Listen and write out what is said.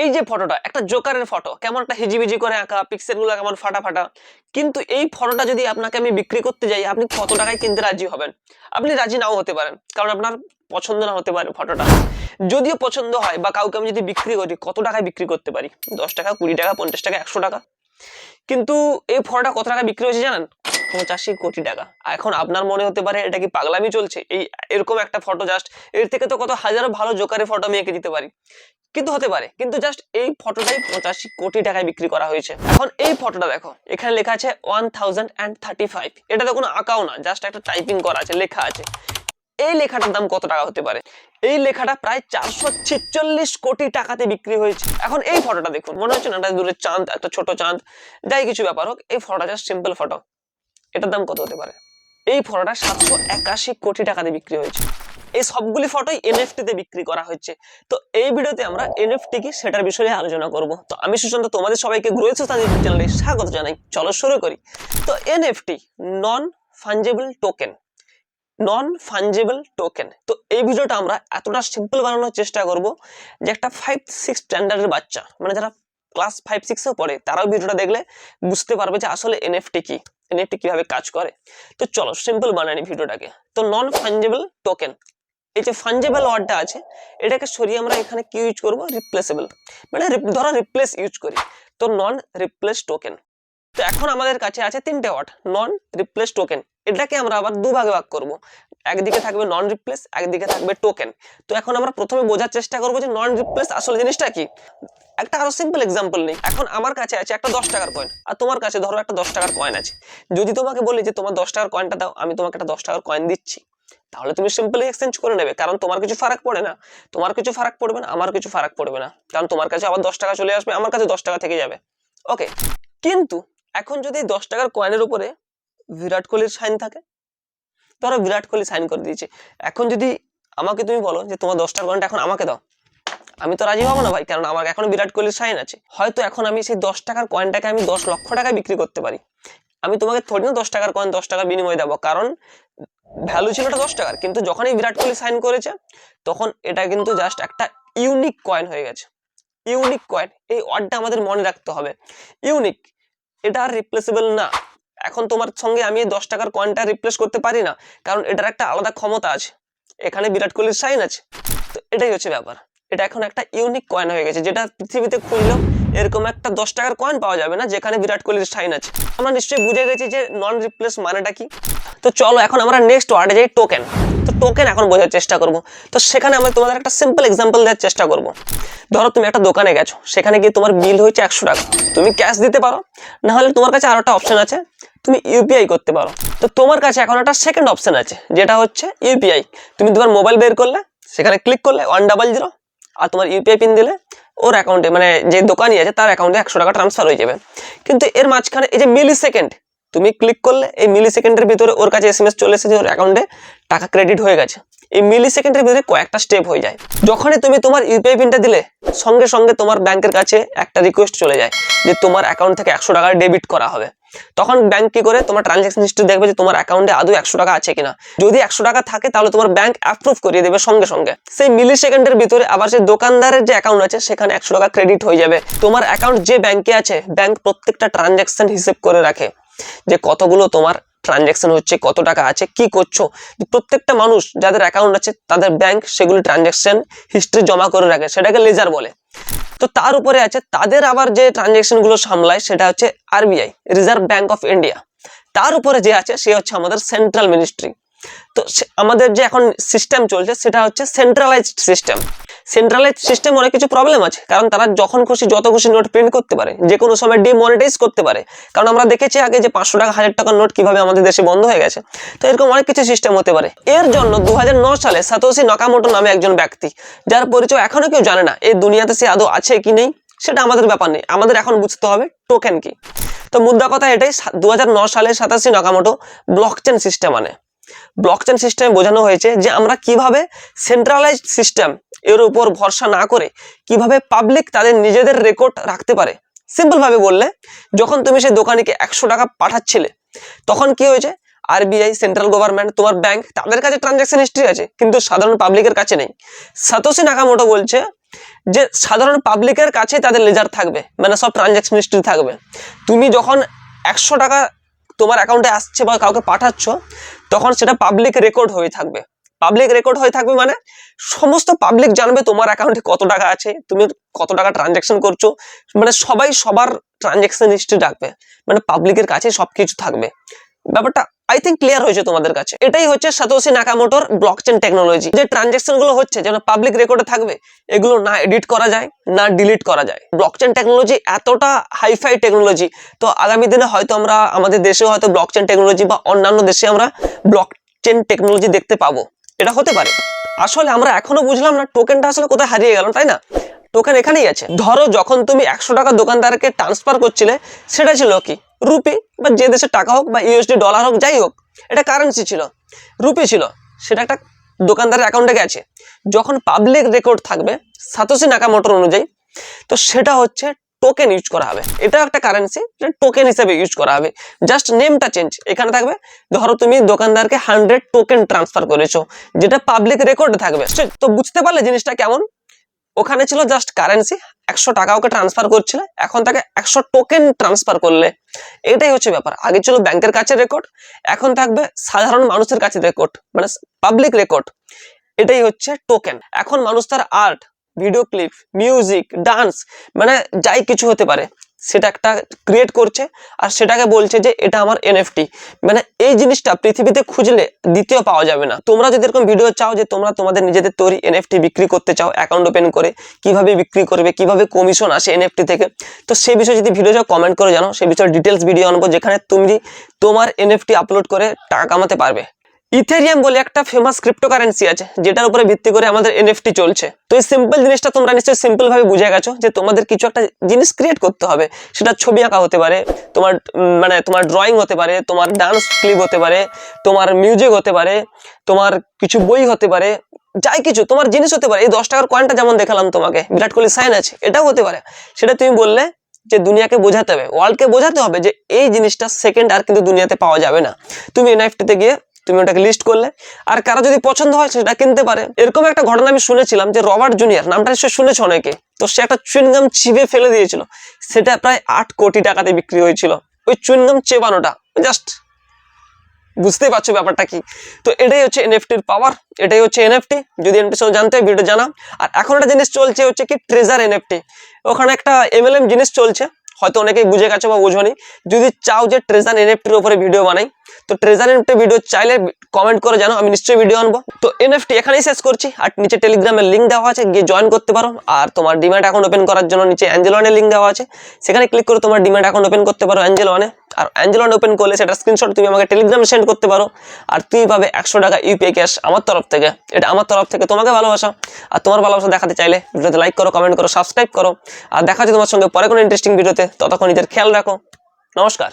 এই যে ফটোটা একটা জোকারের ফটো কেমন একটা হিজিবিজি করে আঁকা পিক্সেলগুলো কেমন ফাটা ফাটা কিন্তু এই ফটোটা যদি আপনাকে আমি বিক্রি করতে যাই, আপনি কত টাকায় কিনতে রাজি হবেন? আপনি রাজি নাও হতে পারেন, কারণ আপনার পছন্দ না হতে পারে ফটোটা যদিও পছন্দ হয় বা কাউকে আমি যদি বিক্রি করি, কত টাকায় বিক্রি করতে পারি? দশ টাকা, কুড়ি টাকা, পঞ্চাশ টাকা, একশো টাকা। কিন্তু এই ফটোটা কত টাকা বিক্রি হয়েছে জানেন? পঁচাশি কোটি টাকা। এখন আপনার মনে হতে পারে এটা কি পাগলামি চলছে? এই এরকম একটা ফটো জাস্ট এর থেকে তো কত হাজারো ভালো জোকারের ফটো আমি এঁকে দিতে পারি। কিন্তু হতে পারে। কিন্তু জাস্ট এই ফটোটাই পঁচাশি কোটি টাকায় বিক্রি করা হয়েছে। এখন এই ফটোটা দেখো, এখানে লেখা আছে one thousand and thirty five এটা তো কোনো আঁকাও না জাস্ট একটা টাইপিং করা আছে, লেখা আছে। এই লেখাটার দাম কত টাকা হতে পারে? এই লেখাটা প্রায় চারশো ছেচল্লিশ কোটি টাকাতে বিক্রি হয়েছে। এখন এই ফটোটা দেখুন, মনে হচ্ছে না একটা দূরের চাঁদ একটা ছোট চাঁদ। যাই কিছু ব্যাপার হোক, এই ফটোটা জাস্ট সিম্পল ফটো এটার দাম কত হতে পারে? এই ফটোটা সাতশো একাশি কোটি টাকাতে বিক্রি হয়েছে। এই সবগুলি ফটোই এনএফটি তে বিক্রি করা হচ্ছে তো এই ভিডিওতে আমরা এনএফটি কি সেটার বিষয়ে আলোচনা করব। তো আমি সুশান্ত, তোমাদের সবাইকে গ্রোয়েস ইউটিউব চ্যানেলে স্বাগত জানাই। চলো শুরু করি। তো NFT non fungible token non fungible token তো এই ভিডিওটা আমরা এতটা সিম্পল বানানোর চেষ্টা করব যে একটা ফাইভ সিক্স স্ট্যান্ডার্ডের বাচ্চা মানে যারা ক্লাস ফাইভ সিক্সেও পড়ে, তারাও ভিডিওটা দেখলে বুঝতে পারবে যে আসলে এনএফটি কি। এনএফটি কীভাবে কাজ করে? তো চলো সিম্পল বানানি ভিডিওটাকে। তো নন ফাঞ্জেবল টোকেন এই যে ফাঞ্জেবল ওয়ার্ডটা আছে, এটাকে সরিয়ে আমরা এখানে কি ইউজ করব? রিপ্লেসেবল মানে ধরো রিপ্লেস ইউজ করি। তো নন রিপ্লেস টোকেন তো এখন আমাদের কাছে আছে তিনটে ওয়ার্ড নন রিপ্লেস টোকেন এটাকে আমরা আবার দুভাগে ভাগ করব। একদিকে থাকবে নন রিপ্লেস একদিকে থাকবে টোকেন তো এখন আমরা প্রথমে বোঝার চেষ্টা করব যে নন রিপ্লেস আসলে জিনিসটা কি। একটা আরও সিম্পল এক্সাম্পল নেই। এখন আমার কাছে আছে একটা দশ টাকার কয়েন আর তোমার কাছে ধরো একটা দশ টাকার কয়েন আছে। যদি তোমাকে বলি যে তোমার দশ টাকার কয়েনটা দাও, আমি তোমাকে একটা দশ টাকার কয়েন দিচ্ছি। তাহলে তুমি সিম্পলি এক্সচেঞ্জ করে নেবে, কারণ তোমার কিছু ফারাক পড়ে না। তোমার কিছু ফারাক পড়বে না, আমার কিছু ফারাক পড়বে না। কারণ তোমার কাছে আবার দশ টাকা চলে আসবে, আমার কাছে দশ টাকা থেকে যাবে। ওকে কিন্তু এখন যদি দশ টাকার কয়েনের উপরে বিরাট কোহলির সাইন থাকে ধরো বিরাট কোহলি সাইন করে দিয়েছে। এখন যদি আমাকে তুমি বলো যে তোমার দশ টাকার কয়েনটা এখন আমাকে দাও, আমি তো রাজি হব না ভাই কারণ আমার এখন বিরাট কোহলির সাইন আছে। হয়তো এখন আমি সেই দশ টাকার কয়েনটাকে আমি দশ লক্ষ টাকায় বিক্রি করতে পারি। আমি তোমাকে থোড়ি না দশ টাকার কয়েন দশ টাকার বিনিময়ে দেবো, কারণ ভ্যালু ছিল ওটা দশ টাকার, কিন্তু যখনই বিরাট কোহলি সাইন করেছে, তখন এটা কিন্তু জাস্ট একটা ইউনিক কয়েন হয়ে গেছে। ইউনিক কয়েন এই ওয়ার্ডটা আমাদের মনে রাখতে হবে। ইউনিক এটা আর রিপ্লেসেবল না। এখন তোমার সঙ্গে আমি দশ টাকার কয়েনটা রিপ্লেস করতে পারি না, কারণ এটার একটা আলাদা ক্ষমতা আছে। এখানে বিরাট কোহলির সাইন আছে। তো এটাই হচ্ছে ব্যাপার। এটা এখন একটা ইউনিক কয়েন হয়ে গেছে, যেটা পৃথিবীতে খুললেও এরকম একটা দশ টাকার কয়েন পাওয়া যাবে না, যেখানে বিরাট কোহলির সাইন আছে। আমরা নিশ্চয়ই বুঝে গেছি যে নন রিপ্লেস মানেটা কি। তো চলো এখন আমরা নেক্সট ওয়ার্ডে যাই টোকেন তো টোকেন এখন বোঝার চেষ্টা করব। তো সেখানে আমি তোমাদের একটা সিম্পল এক্সাম্পল দেওয়ার চেষ্টা করব। ধরো তুমি একটা দোকানে গেছো, সেখানে গিয়ে তোমার বিল হয়েছে একশো টাকা। তুমি ক্যাশ দিতে পারো না হলে তোমার কাছে আরও একটা অপশন আছে, তুমি ইউপিআই করতে পারো। তো তোমার কাছে এখন একটা সেকেন্ড অপশন আছে, যেটা হচ্ছে ইউপিআই তুমি তোমার মোবাইল বের করলে, সেখানে ক্লিক করলে ওয়ান ডাবল জিরো আর তোমার ইউপিআই পিন দিলে ওর অ্যাকাউন্টে মানে যে দোকানি আছে, তার অ্যাকাউন্টে একশো টাকা ট্রান্সফার হয়ে যাবে। কিন্তু এর মাঝখানে এই যে মিলি সেকেন্ড তুমি ক্লিক করলে এই মিলি সেকেন্ডের ভিতরে ওর কাছে এস এম এস চলে এসেছে, ওর অ্যাকাউন্টে টাকা ক্রেডিট হয়ে গেছে। এই মিলি সেকেন্ডের ভিতরে কয়েকটা স্টেপ হয়ে যায়। যখনই তুমি তোমার ইউপিআই পিনটা দিলে, সঙ্গে সঙ্গে তোমার ব্যাংকের কাছে একটা রিকোয়েস্ট চলে যায় যে তোমার অ্যাকাউন্ট থেকে একশো টাকা ডেবিট করা হবে। তখন ব্যাংক কি করে? তোমার ট্রানজাকশন হিস্ট্রি দেখবে যে তোমার অ্যাকাউন্টে আদৌ একশো টাকা আছে কিনা। যদি একশো টাকা থাকে, তাহলে তোমার ব্যাংক অ্যাপ্রুভ করিয়ে দেবে সঙ্গে সঙ্গে। সেই মিলি সেকেন্ডের ভিতরে আবার সেই দোকানদারের যে অ্যাকাউন্ট আছে, সেখানে একশো টাকা ক্রেডিট হয়ে যাবে। তোমার অ্যাকাউন্ট যে ব্যাংকে আছে ব্যাংক প্রত্যেকটা ট্রানজাকশন হিসেব করে রাখে। যে কতগুলো তোমার ট্রানজ্যাকশন হচ্ছে, কত টাকা আছে, কি করছ? প্রত্যেকটা মানুষ যাদের অ্যাকাউন্ট আছে, তাদের ব্যাংক সেগুলি ট্রানজ্যাকশন হিস্ট্রি জমা করে রাখে, সেটাকে লেজার বলে। তো তার উপরে আছে, তাদের আবার যে ট্রানজ্যাকশনগুলো সামলায়, সেটা হচ্ছে RBI reserve bank of India তার উপরে যে আছে, সে হচ্ছে আমাদের সেন্ট্রাল মিনিস্ট্রি তো আমাদের যে এখন সিস্টেম চলছে, সেটা হচ্ছে সেন্ট্রালাইজড সিস্টেম সেন্ট্রালাইজ সিস্টেম অনেক কিছু প্রবলেম আছে, কারণ তারা যখন খুশি, যত খুশি নোট প্রিন্ট করতে পারে, যে কোনো সময় ডিমনিটাইজ করতে পারে। কারণ আমরা দেখেছি আগে যে পাঁচশো টাকা, হাজার টাকার নোট কীভাবে আমাদের দেশে বন্ধ হয়ে গেছে। তো এরকম অনেক কিছু সিস্টেম হতে পারে। এর জন্য দু সালে সাতোশি নকামোটো নামে একজন ব্যক্তি, যার পরিচয় এখনও কেউ জানে না এই দুনিয়াতে সে আদৌ আছে কি নেই, সেটা আমাদের ব্যাপার নেই। আমাদের এখন বুঝতে হবে টোকেন কি। তো মুদ্রা কথা এটাই দু সালে সাতাশি নকামোটো ব্লকচেন সিস্টেম আনে। ব্লকচেন সিস্টেমে বোঝানো হয়েছে যে আমরা কীভাবে সেন্ট্রালাইজ সিস্টেম এর উপর ভরসা না করে কীভাবে পাবলিক তাদের নিজেদের রেকর্ড রাখতে পারে। সিম্পল ভাবে বললে, যখন তুমি সেই দোকানিকে একশো টাকা পাঠাচ্ছিলে, তখন কি হয়েছে? আরবিআই সেন্ট্রাল গভর্নমেন্ট তোমার ব্যাংক তাদের কাছে ট্রানজাকশন হিস্ট্রি আছে, কিন্তু সাধারণ পাবলিকের কাছে নেই। সাতোশি নাকামোটো বলছে যে, সাধারণ পাবলিকের কাছে তাদের লেজার থাকবে মানে সব ট্রানজ্যাকশন হিস্ট্রি থাকবে। তুমি যখন একশো টাকা তোমার অ্যাকাউন্টে আসছে বা কাউকে পাঠাচ্ছ, তখন সেটা পাবলিক রেকর্ড হয়ে থাকবে। পাবলিক রেকর্ড হয়ে থাকবে মানে সমস্ত পাবলিক জানবে তোমার অ্যাকাউন্টে কত টাকা আছে, তুমি কত টাকা ট্রানজ্যাকশন করছ মানে সবাই সবার ট্রানজ্যাকশন হিস্ট্রি রাখবে। মানে পাবলিকের কাছে সবকিছু থাকবে। ব্যাপারটা আই থিঙ্ক ক্লিয়ার হয়েছে তোমাদের কাছে। এটাই হচ্ছে সাতোশি নাকামোটোর ব্লকচেন টেকনোলজি যে ট্রানজ্যাকশনগুলো হচ্ছে, যেন পাবলিক রেকর্ডে থাকবে, এগুলো না এডিট করা যায়, না ডিলিট করা যায়। Block blockchain technology hi fi hi fi technology তো আগামী দিনে হয়তো আমরা আমাদের দেশেও হয়তো ব্লক ব্লকচেন টেকনোলজি বা অন্যান্য দেশে আমরা ব্লক ব্লকচেন টেকনোলজি দেখতে পাবো। এটা হতে পারে। আসলে আমরা এখনও বুঝলাম না টোকেনটা আসলে কোথায় হারিয়ে গেল, তাই না? টোকেন এখানেই আছে। ধরো যখন তুমি একশো টাকা দোকানদারকে ট্রান্সফার করছিলে, সেটা ছিল কি? রুপি বা যে দেশের টাকা হোক বা ইউএসডি ডলার হোক, যাই হোক, এটা কারেন্সি ছিল। রুপি ছিল। সেটা একটা দোকানদারের অ্যাকাউন্টে গেছে। যখন পাবলিক রেকর্ড থাকবে সাতোশি নাকামোটোর অনুযায়ী, তো সেটা হচ্ছে টোকেন ইউজ করা হবে। এটা একটা কারেন্সি টোকেন হিসেবে ইউজ করা হবে। জাস্ট নেমটা চেঞ্জ এখানে থাকবে, ধরো তুমি দোকানদারকে হান্ড্রেড টোকেন ট্রান্সফার করেছ, যেটা পাবলিক রেকর্ডে থাকবে। তো বুঝতে পারলে জিনিসটা কেমন? ওখানে ছিল জাস্ট কারেন্সি একশো টাকা ওকে ট্রান্সফার করছিল, এখন তাকে একশো টোকেন ট্রান্সফার করলে। এটাই হচ্ছে ব্যাপার। আগে ছিল ব্যাংকের কাছে রেকর্ড এখন থাকবে সাধারণ মানুষের কাছে রেকর্ড মানে পাবলিক রেকর্ড এটাই হচ্ছে টোকেন এখন মানুষ তার art video clip music dance মানে যাই কিছু হতে পারে। সেটা একটা ক্রিয়েট করছে আর সেটাকে বলছে যে এটা আমার এনএফটি মানে এই জিনিসটা পৃথিবীতে খুঁজলে দ্বিতীয় পাওয়া যাবে না। তোমরা যদি এরকম ভিডিও চাও যে তোমরা তোমাদের নিজেদের তৈরি এনএফটি বিক্রি করতে চাও অ্যাকাউন্ট ওপেন করে কীভাবে বিক্রি করবে, কীভাবে কমিশন আসে এনএফটি থেকে, তো সেই বিষয়ে যদি ভিডিও চাও কমেন্ট করে জানো সেই বিষয়ে ডিটেলস ভিডিও আনব যেখানে তুমি তোমার এনএফটি আপলোড করে টাকা কামাতে পারবে। ইথেরিয়াম বলে একটা ফেমাস ক্রিপ্টোকারেন্সি আছে, যেটার উপরে ভিত্তি করে আমাদের এনএফটি চলছে। তো এই সিম্পল জিনিসটা তোমরা নিশ্চয়ই সিম্পল ভাবে বুঝে গেছো যে তোমাদের কিছু একটা জিনিস ক্রিয়েট করতে হবে। সেটা ছবি আঁকা হতে পারে, তোমার মানে তোমার ড্রয়িং হতে পারে, তোমার ডান্স ক্লিপ হতে পারে, তোমার মিউজিক হতে পারে, তোমার কিছু বই হতে পারে, যাই কিছু, তোমার জিনিস হতে পারে। এই দশ টাকার কয়েনটা যেমন দেখালাম তোমাকে, বিরাট কোহলি সাইন আছে, এটাও হতে পারে। সেটা তুমি বললে যে দুনিয়াকে বোঝাতে হবে। ওয়ার্ল্ডকে বোঝাতে হবে যে এই জিনিসটা সেকেন্ড আর কিন্তু দুনিয়াতে পাওয়া যাবে না। তুমি এনএফটিতে গিয়ে তুমি ওটাকে লিস্ট করলে। আর কারও যদি পছন্দ হয়, সেটা কিনতে পারে। এরকম একটা ঘটনা আমি শুনেছিলাম যে রবার্ট জুনিয়র, নামটা নিশ্চয় শুনেছ অনেকে, তো সে একটা চুইনগাম চিবে ফেলে দিয়েছিল। সেটা প্রায় আট কোটি টাকাতে বিক্রি হয়েছিল। ওই চুইনগাম চেবানোটা জাস্ট বুঝতেই পারছ ব্যাপারটা কি? তো এটাই হচ্ছে এনএফটির পাওয়ার এটাই হচ্ছে এনএফটি যদি এনএফটি সব জানতে হয় ভিডিও জানাও। আর এখন একটা জিনিস চলছে হচ্ছে কি ট্রেজার এনএফটি ওখানে একটা এমএলএম জিনিস চলছে। হয়তো অনেকেই বুঝে গেছো বা বুঝোনি। যদি চাও যে ট্রেজার এনএফটির উপরে ভিডিও বানাই, তো ট্রেজার এনএফটি ভিডিও চাইলে কমেন্ট করে জানো, আমি নিশ্চয়ই ভিডিও আনব। তো এনএফটি এখানেই শেষ করছি, আর নিচে টেলিগ্রামের লিঙ্ক দেওয়া আছে, গিয়ে জয়েন করতে পারো। আর তোমার ডিম্যাট অ্যাকাউন্ট ওপেন করার জন্য নিচে অ্যাঞ্জেল ওয়ানের লিঙ্ক দেওয়া আছে, সেখানে ক্লিক করে তোমার ডিম্যাট অ্যাকাউন্ট ওপেন করতে পারো অ্যাঞ্জেল ওয়ানে আর অ্যাঞ্জেলন ওপেন করলে সেটা স্ক্রিনশট তুমি আমাকে টেলিগ্রাম সেন্ড করতে পারো। আর তুই পাবে একশো টাকা ইউপিআই ক্যাশ আমার তরফ থেকে। এটা আমার তরফ থেকে তোমাকে ভালোবাসা। আর তোমার ভালোবাসা দেখাতে চাইলে ভিডিওতে লাইক করো কমেন্ট করো সাবস্ক্রাইব করো। আর দেখা হচ্ছে তোমার সঙ্গে পরে কোনো ইন্টারেস্টিং ভিডিওতে ততক্ষণ নিজের খেয়াল রাখো। নমস্কার।